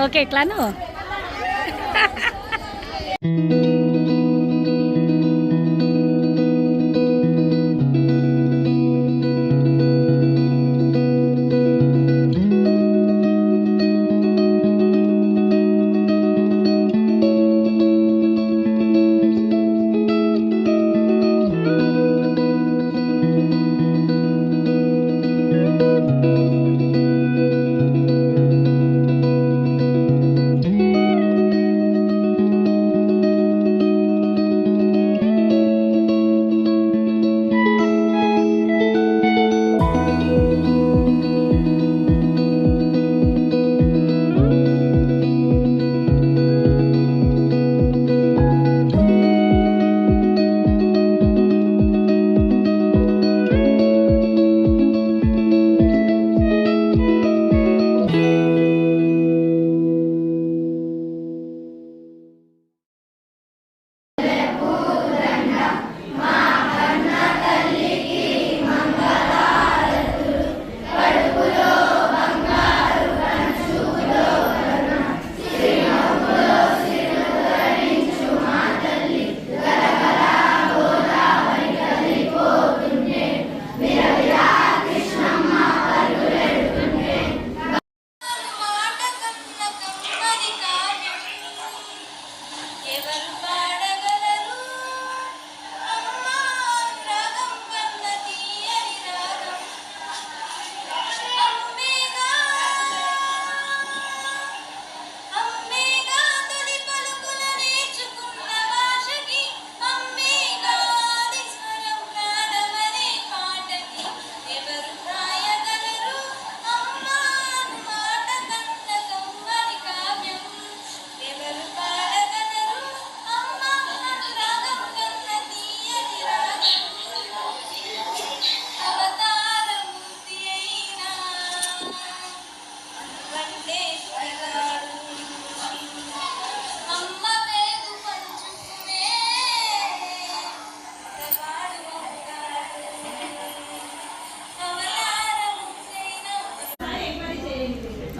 Oke, okay, klano.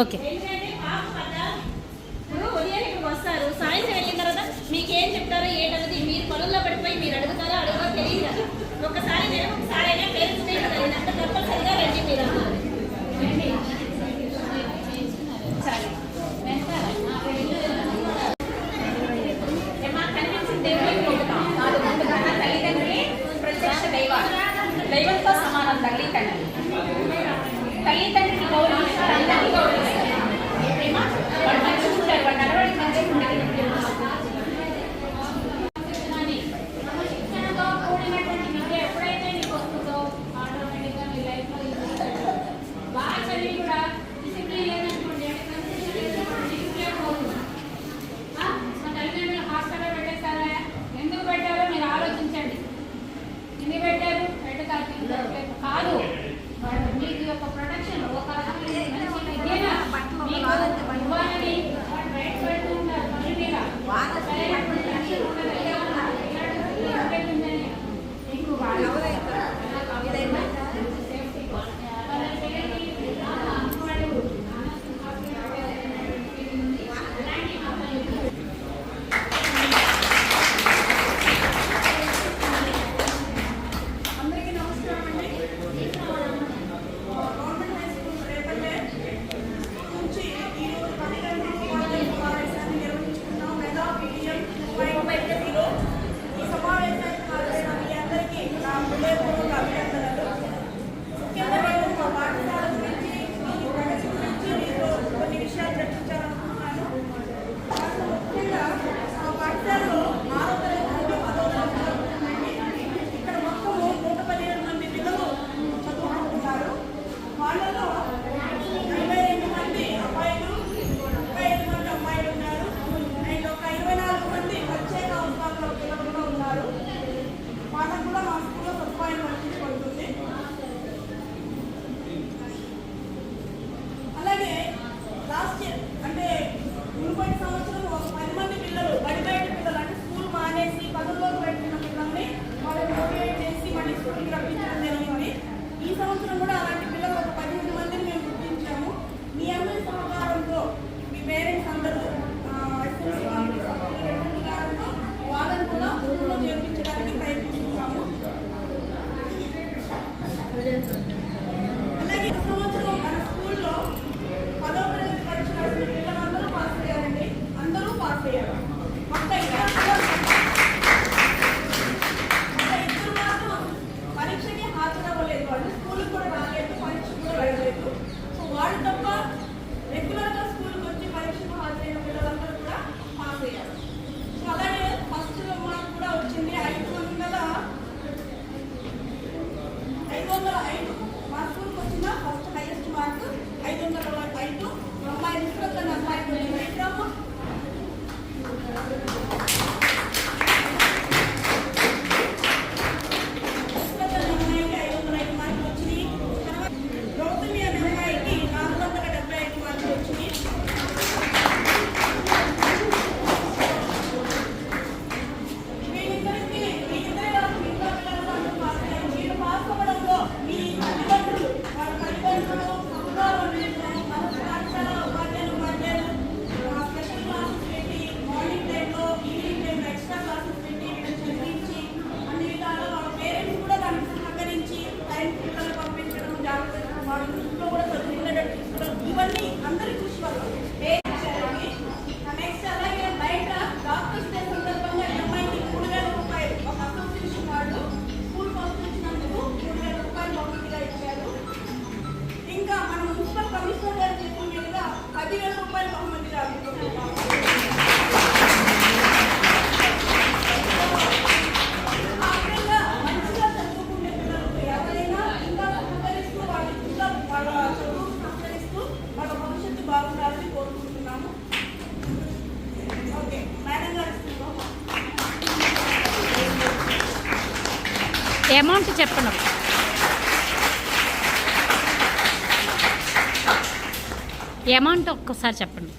Okay. వస్తారు. సాయంత్రం వెళ్ళిన తర్వాత చెప్తారో మీరు పనుల్లో మీరు అడుగుతారో ఒకసారి నేను ఒకసారి అయినా పేరు అంత తప్పనిసరిగా వెళ్ళి మీరు. అమౌంట్ చెప్పను. అమౌంట్ ఒక్కసారి చెప్పండి.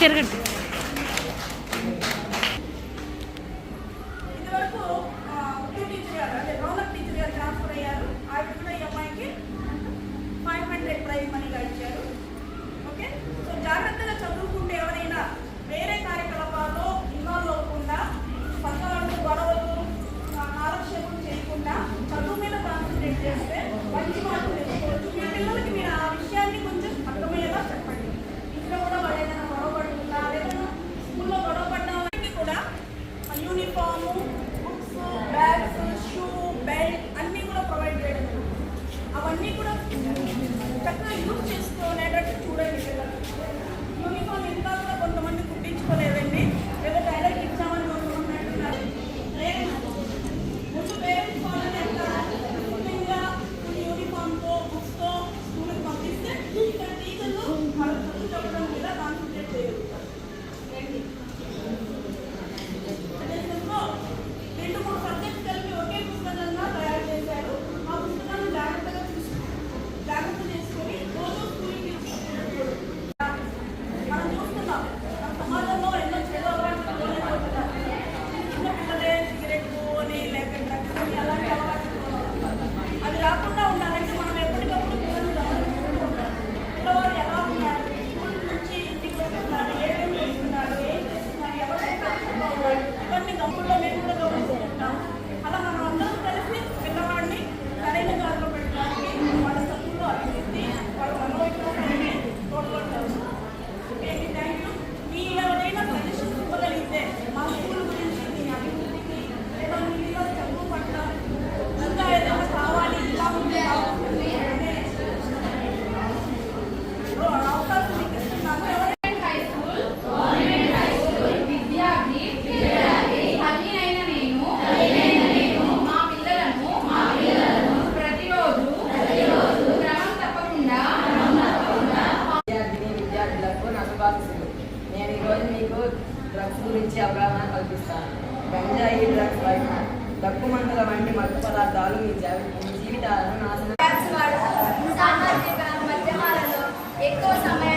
Burger బాక్స్ నేను ఈరోజు మీకు డ్రగ్స్ గురించి అవగాహన కల్పిస్తాను. గంజాయి డ్రగ్స్ వైన డప్పు మందుల వంటి మత్తు పదార్థాలు మీ జీవితాలను నాశనం ఎక్కువ సమయం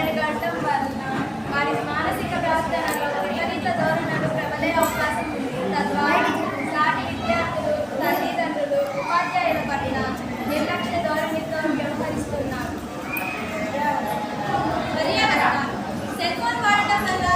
Thank you.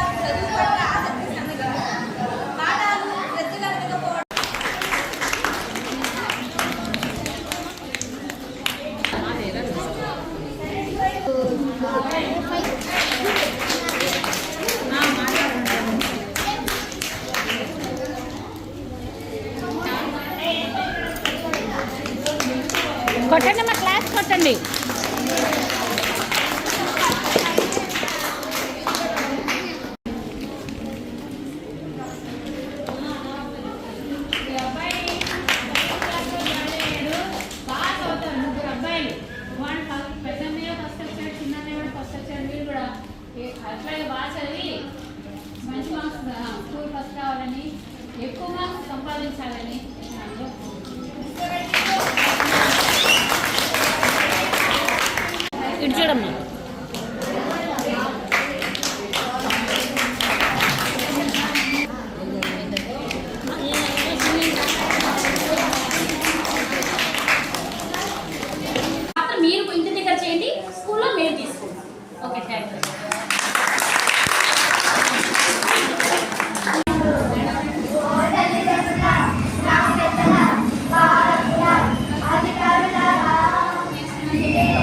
ఫస్ట్ రావాలని ఎక్కువ మార్క్స్ సంపాదించాలని ఇటు చూడమ్మా. Yeah.